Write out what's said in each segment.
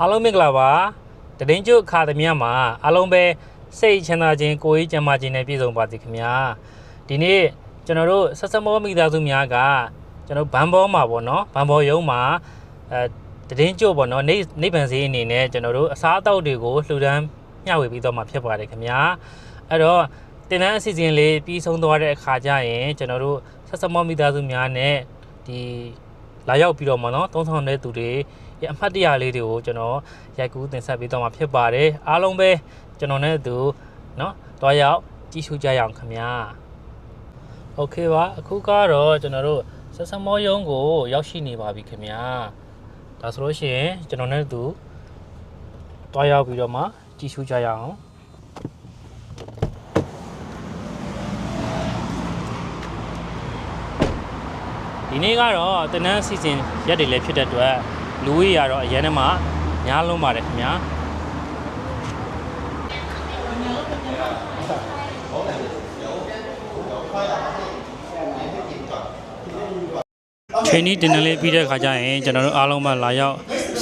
အားလုံးမင်္ဂလာပါတည်င်းကျွတ်အခါသမီးမှာအားလုံးပဲစိတ်ချမ်းသာခြင်းကိုယ်ရေးကျန်းမာခြင်းနဲ့ပြည့်စုံပါစေခင်ဗျာဒီနေ့ကျွန်တော်တို့ဆက်စမောမိသားစုများကကျွန်တော်ဘန်ဘောမှာပေါ့နော်ဘန်ဘောရုံးမှာအဲတည်င်းကျွတ်ပေါ့နော်နေနေဗန်စည်းအနေနဲ့ကျွန်တော်တို့အစားအသောက်တွေကိုလှူဒန်းမျှဝေပြီးတော့မှာဖြစ်ပါတယ်ခင်ဗျာအဲ့တော့တင်တန်းအစီအစဉ်လေးပြီးဆုံးသွားတဲ့အခါကျရင်ကျွန်တော်တို့ဆက်စမောမိသားစုများနဲ့ဒီလာရောက်ပြီးတော့မှာနော်သုံးဆောင်တဲ့သူတွေ ဒီအမှတ်တရလေးတွေကိုကျွန်တော်ရိုက်ကူးတင်ဆက်ပေးတော့မှာဖြစ်ပါတယ်အားလုံးပဲကျွန်တော်နဲ့အတူเนาะတွားရောက်ကြည့်ရှုကြရအောင်ခင်ဗျာโอเคပါအခုကတော့ကျွန်တော်တို့ဆက်စမောယုံကိုရောက်ရှိနေပါပြီခင်ဗျာဒါဆိုလို့ရှိရင်ကျွန်တော်နဲ့အတူတွားရောက်ပြီးတော့မှကြည့်ရှုကြရအောင်ဒီနေ့ကတော့တနန်းစီစဉ်ရက်တွေလည်းဖြစ်တဲ့အတွက် လူကြီးရတော့အရင်ကမှညားလုံးပါတယ်ခင်ဗျာချိန်นี้တင်တယ်လေးပြီးတဲ့ခါကျရင်ကျွန်တော်တို့အားလုံးပဲလာရောက်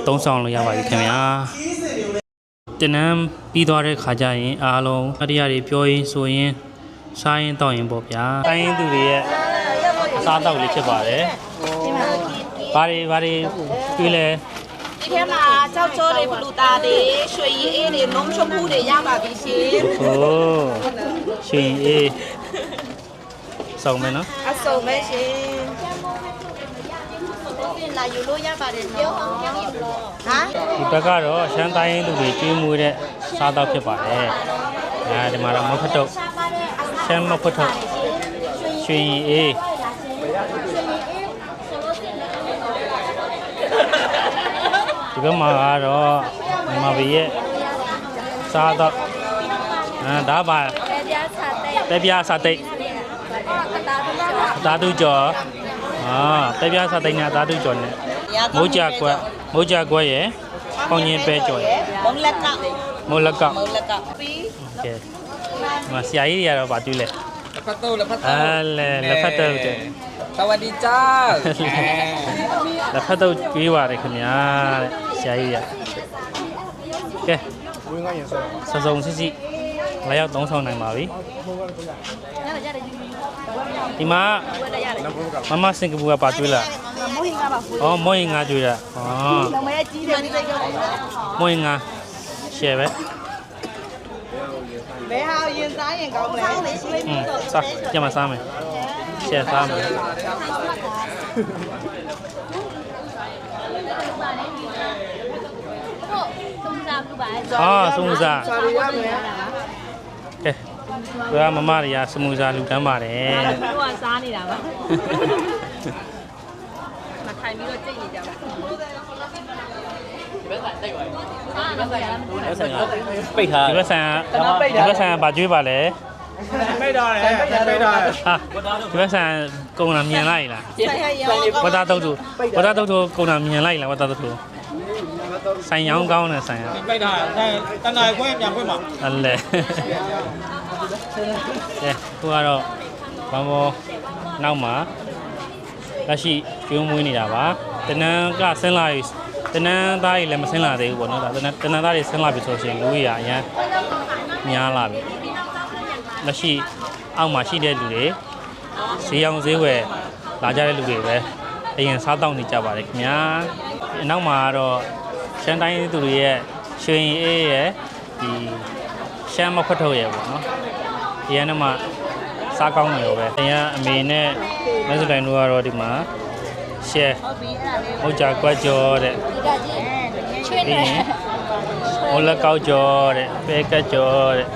သုံးဆောင်လို့ရပါပြီခင်ဗျာတင်နန်းပြီးသွားတဲ့ခါကျရင်အားလုံးအရိယာတွေပြောရင်းဆိုရင်စားရင်တောက်ရင်ပေါ့ဗျာတိုင်းရင်သူတွေရဲ့အစားအသောက်လေးဖြစ်ပါတယ် ဘာတွေဘာတွေတွေးလဲဒီထဲမှာကြောက်ကြောတွေဘလူတာတွေရွှေရည်အေးတွေနုံချွတ်မှုတွေရပါပြီရှင်โอ้ရှင်အေးစုံမယ်နော်အစုံပဲရှင်လာယူလို့ရပါတယ်နော်ဟမ်ဒီဘက်ကတော့ရှမ်းတိုင်းရင်းသူတွေကျွေးမွေးတဲ့စားတော့ဖြစ်ပါတယ်အဲဒီမှာတော့မဖတ်တော့ရှမ်းမဖတ်တော့ရွှေရင်အေး ဒီဘက်မှာကတော့မြန်မာပြည်ရဲ့စားတော့အဲဒါပါပဲပြားစားတိတ်အသားတူကျော်အာပဲပြားစားတိတ်နဲ့အသားတူကျော်နဲ့ မိုးကြကွက်မိုးကြကွက်ရယ်ပေါင်ရင်ပဲကြော်ရယ် မုံလက်က မိုးလက်ကောက် မုံလက်ကပြီး ကဲမဆရာကြီးတွေကတော့ဗာတူးလဲ လက်ဖက်တုပ်လက်ဖက်တုပ် အဲလဲလက်ဖက်တော့တဲ့ สวัสดีจ้า လက်ဖက်တော့ကျွေးပါတယ်ခင်ဗျာတဲ့ ဆရာကြီးတွေကဲဝင်ကရင်ဆိုစစုံစစ်စစ်လာရောက်သုံးဆောင်နိုင်ပါပြီဒီမှာနံပါတ်ကမမစင်ကာပူကပါကျွေးလားမိုးဟင်ကပါဘူးဩမောရင်ငါကျွေးတာဩလုံးမဲကြီးတယ်ဒီစိတ်ကမောရင်ငါရှယ်ပဲဘယ်ဟာရင်စားရင်ကောင်းမလဲอืมစားကြမှာစားမယ်ရှယ်စားမယ် အာစမူစာစာရီရမယ်ကဲဘယ်မမတွေကစမူစာလူတန်းပါတယ်တို့ကစားနေတာပါမထိုင်ပြီးတော့ကြိတ်နေကြပါပိတ်ထားဒီဘက်ဆန်ဒီဘက်ဆန်ဗာကျွေးပါလေပိတ်တော့တယ်ပိတ်တော့တယ်ဟာဒီဘက်ဆန်ကုံလာမြင်လိုက်လားဆိုင်ရရောဝတ်သားတုတ်တူဝတ်သားတုတ်တူကုံလာမြင်လိုက်လားဝတ်သားတုတ်တူ ဆိုင်ရောင်းကောင်းတယ်ဆိုင်ရပိတ်တာတန်တိုင်းခွဲပြန်ခွဲမှာအလဲကဲခုကတော့ဘာမောနောက်မှာလက်ရှိကျွေးမွေးနေတာပါတနန်းကဆင်းလာပြီတနန်းသားတွေလည်းမဆင်းလာသေးဘူးပေါ့နော်ဒါတနန်းတနန်းသားတွေဆင်းလာပြီဆိုရှင်လူကြီးရအရင်များလာပြီလက်ရှိအောက်မှာရှိတဲ့လူတွေဈေးအောင်ဈေးဝယ်လာကြတဲ့လူတွေပဲအရင်စားတောက်နေကြပါတယ်ခင်ဗျာအနောက်မှာကတော့ ရှမ်းတိုင်းသူတွေရဲ့ရွှေရင်အေးရဲ့ဒီရှမ်းမခွတ်ထုတ်ရဲ့ပေါ့နော်ဒီကနေ့မှစားကောင်းတယ်ပဲအရင်အမေနဲ့မက်စတိုင်းတို့ကတော့ဒီမှာရှယ်ဟုတ်ကြကွက်ကြောတဲ့ပြီးရင်ဟိုလက်ကောက်ကြောတဲ့ပဲကက်ကြောတဲ့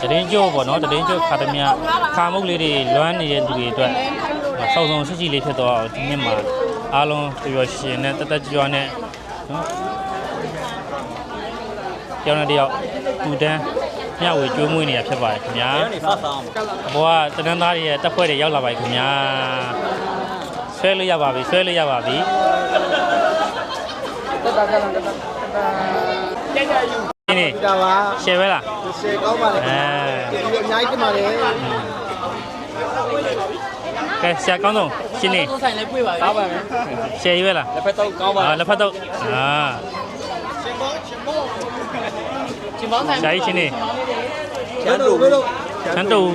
ဒီတရင်ကျိုးပေါ့နော်တရင်ကျိုးခါသမ ्या ခါမုတ်လေးတွေလွမ်းနေတဲ့သူတွေအတွက်ဆောက်ဆောင်ရှိရှိလေးဖြစ်သွားအောင်ဒီနေ့မှာ အားလုံးပျော်ရှင်နဲ့တက်တက်ကြွကြွနဲ့နော်ကျောင်းနဲ့တယောက်တူတန်းမျှဝေကျွေးမွေးနေတာဖြစ်ပါတယ်ခင်ဗျာနေဖတ်ဆောင်ဘောကတနန်းသားတွေရဲ့တက်ဖွဲ့တွေရောက်လာပါပြီခင်ဗျာဆွဲလို့ရပါပြီဆွဲလို့ရပါပြီတက်တာကလည်းတက်တာကြကြယူဒီနေ့ဒါပါရှယ်ပဲလားရှေကောင်းပါလေအဲဒီအများကြီးတင်ပါလေ ကဲဆရာကောင်းဆုံးရှင်းနေဆိုင်လေးပြေးပါကောင်းပါမယ်ရှယ်ရွေးလားလက်ဖက်တော့ကောင်းပါအာလက်ဖက်တော့အာရှင်ပေါင်းဆိုင်ဆရာကြီးရှင်းနေချမ်းတို့ဘယ်လိုရှမ်းတုပ်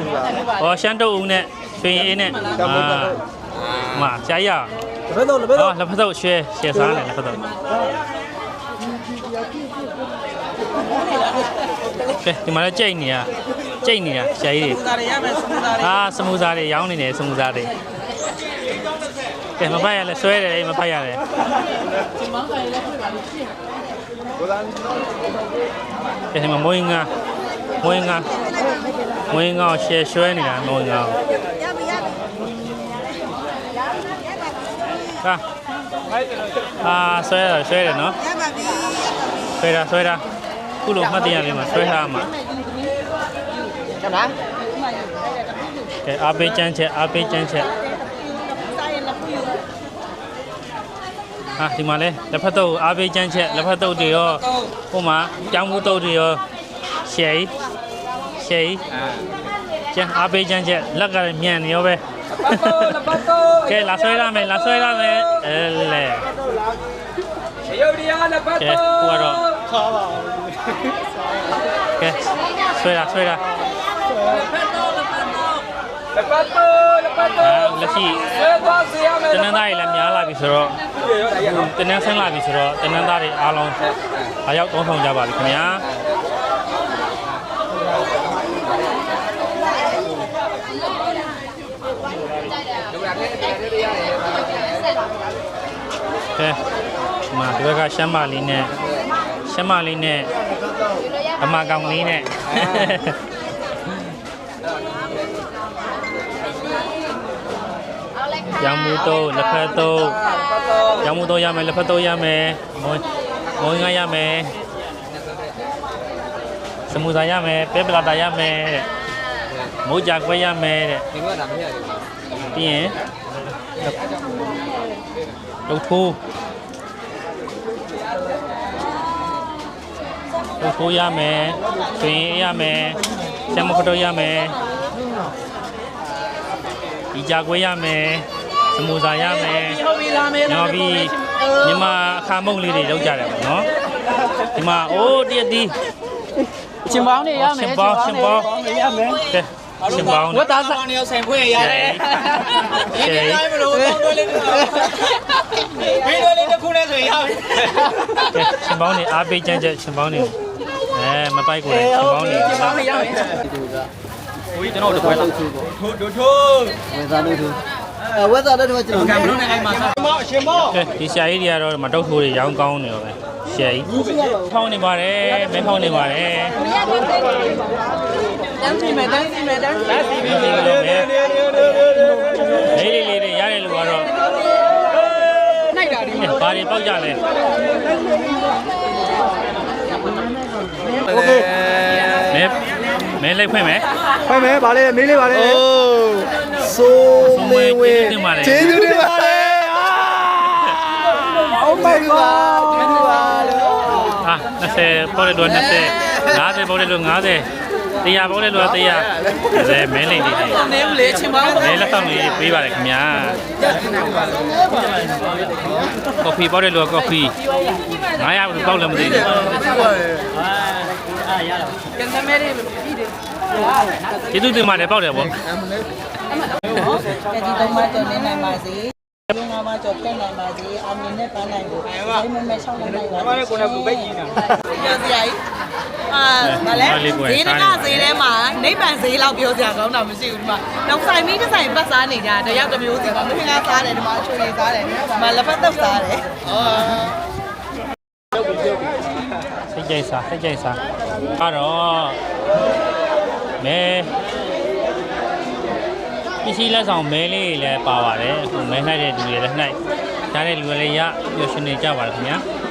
ဟောရှမ်းတုပ်ဦးနဲ့ရွှေရင်အေးနဲ့အာမဆရာကြီးอ่ะလက်ဖက်တော့လက်ဖက်ဟောတော့လက်ဖက်တော့ရှယ်ရှယ်စားတယ်လက်ဖက်တော့ကဲဒီမှာလည်းကြိတ်နေတာ ကြိတ်နေတာဆရာကြီးတွေဒါတွေရမယ်စမှုသားတွေအာစမူစားတွေရောင်းနေတယ်စမူစားတွေကဲမဖတ်ရလဲဆွဲတယ်မဖတ်ရတယ်ကဲဒီမှာမွေးငါမွေးငါမွေးငါကိုရှယ်ရွှဲနေတာမွေးငါကိုဟာအာဆွဲရဆွဲတယ်နော်ဆွဲတာဆွဲတာခုလိုမှတ်တရလေးမှာဆွဲထားမှာ ကျန်လားကဲအားပေးချမ်းချက်အားပေးချမ်းချက်ဟာဒီမှာလဲလက်ဖက်တုပ်အားပေးချမ်းချက်လက်ဖက်တုပ်တွေရောဟိုမှာကြောင်မှုတုပ်တွေရောရှယ်ကြီးရှယ်ကြီးကျန်အားပေးချမ်းချက်လက်ကလည်းမြန်နေရောပဲပတ်တော့လက်ပတ်တော့ကဲလာဆွဲရမယ်လာဆွဲရမယ်အဲလေရုပ်တရားလက်ပတ်ကဲတော့ဟိုကတော့ထားပါကဲဆွဲတာဆွဲတာလက်ပတ်တော့လက်ပတ်အာတော့လက်ရှိဆွဲသွားစေရမယ်တနင်္သာရီလည်းများလာပြီဆိုတော့ တနင်္ဆန်းလာပြီဆိုတော့တနင်္သာရီအားလုံးအားရောက်တုံးဆောင်ကြပါပြီခင်ဗျာကဲဒီမှာဒီဘက်ကရှမ်းမလေးနဲ့ရှမ်းမလေးနဲ့အမကောင်လေးနဲ့ ရောင်မူတော့လက်ဖက်တော့ရောင်မူတော့ရမယ်လက်ဖက်တော့ရမယ်မွေးမွေးငါရမယ်စမူစာရမယ်ပဲပလာတာရမယ်တဲ့မိုးကြခွဲရမယ်တဲ့ဒီကဒါမရဘူးပြီးရင်လုတ်ထိုးလုတ်ထိုးရမယ်တွင်ရမယ်စမခတော့ရမယ်ဒီကြကွေးရမယ် စမူစာရမယ်ဟုတ်ပြီလားမေးညောပြီးမြန်မာအခါမုတ်လေးတွေလောက်ကြတယ်ပေါ့နော်ဒီမှာအိုးတရက်တီးရှင်ပေါင်းနေရမယ်ရှင်ပေါင်းရှင်ပေါင်းရမယ်ကဲရှင်ပေါင်းဝတ်သားဆောင်နေအောင်ဆိုင်ဖွင့်ရတယ်ဒီနေ့တိုင်းမလို့ပေါင်းသွဲလေးတော့ဘီလိုလေးတစ်ခုနဲ့ဆိုရင်ရပြီကဲရှင်ပေါင်းနေအားပေးချမ်းချက်ရှင်ပေါင်းနေအဲမပိုက်ကိုလေရှင်ပေါင်းနေရှင်ပေါင်းနေရမယ်ကိုကြီးကျွန်တော်တို့ခွဲလာထိုးထိုးထိုးဝယ်စားလို့သူအဲ ဝယ်စားတဲ့တော့ကျွန်တော် ကံမလို့နဲ့အိမ်မှာစားမောရှင်မော ကဲဒီဆရာကြီးတွေကတော့မတုတ်ထိုးတွေရောင်းကောင်းနေတော့ပဲဆရာကြီးဖောင်းနေပါတယ်မဲဖောင်းနေပါတယ် တန်းစီမယ်တန်းစီမယ်တန်းစီမယ် ဒီလိုလိုပဲလေးလေးလေးတွေရတယ်လို့ကတော့ နိုင်တာဒီ ဘာတွေပေါက်ကြလဲ โอเค မဲမဲလိုက်ဖွင့်မယ် ဖိုင်မယ်ဗာလေမေးလေးဗာလေအိုး ဆိုးမေဝေကျေးဇူးတင်ပါတယ် Oh my god ကျေးဇူးပါလို့ဟာ20ပေါက်တဲ့လူက20 50ပေါက်တဲ့လူ50 100ပေါက်တဲ့လူက100ဒါမဲလိမ့်နေတယ်နေဦးလေချင်းပေါင်းမဲလက်ဆောင်လေးပေးပါတယ်ခင်ဗျာကော်ဖီပေါက်တဲ့လူကကော်ဖီ900ဘူးပေါက်လည်းမသိဘူးကန်သမဲလေးပြီးတယ်ကျေးဇူးတင်ပါတယ်ပေါက်တယ် ဗောကဲဒီတော့မှတော့နေနိုင်ပါစေ။ဒီငါမှတော့ပြတ်နိုင်ပါစေ။အောင်မြင်တဲ့ပန်းနိုင်ကိုဒီမမဲရှောင်းနိုင်ပါဘာလဲကိုယ်နဲ့ကိုပဲကြီးနေတာပြောစရာကြီး။အာဗာလဲဈေးတကဈေးထဲမှာနိဗ္ဗာန်ဈေးလောက်ပြောစရာကောင်းတာမရှိဘူးဒီမှာ။နောက်ဆိုင်မီးတစ်ဆိုင်ပတ်စားနေကြတယောက်တစ်မျိုးစီမှာမင်းကားစားတယ်ဒီမှာအချွေစားတယ်ဒီမှာလက်ဖက်သက်စားတယ်။အော်စိတ်ကြိုက်စားစိတ်ကြိုက်စားအဲ့တော့မဲ ပစ္စည်းလက်ဆောင်မဲလေးတွေလည်းပါပါတယ်ဟိုမဲနှိုက်တဲ့လူတွေလည်းနှိုက်ရတဲ့လူတွေလည်းရပျော်ရွှင်နေကြပါတယ်ခင်ဗျာ။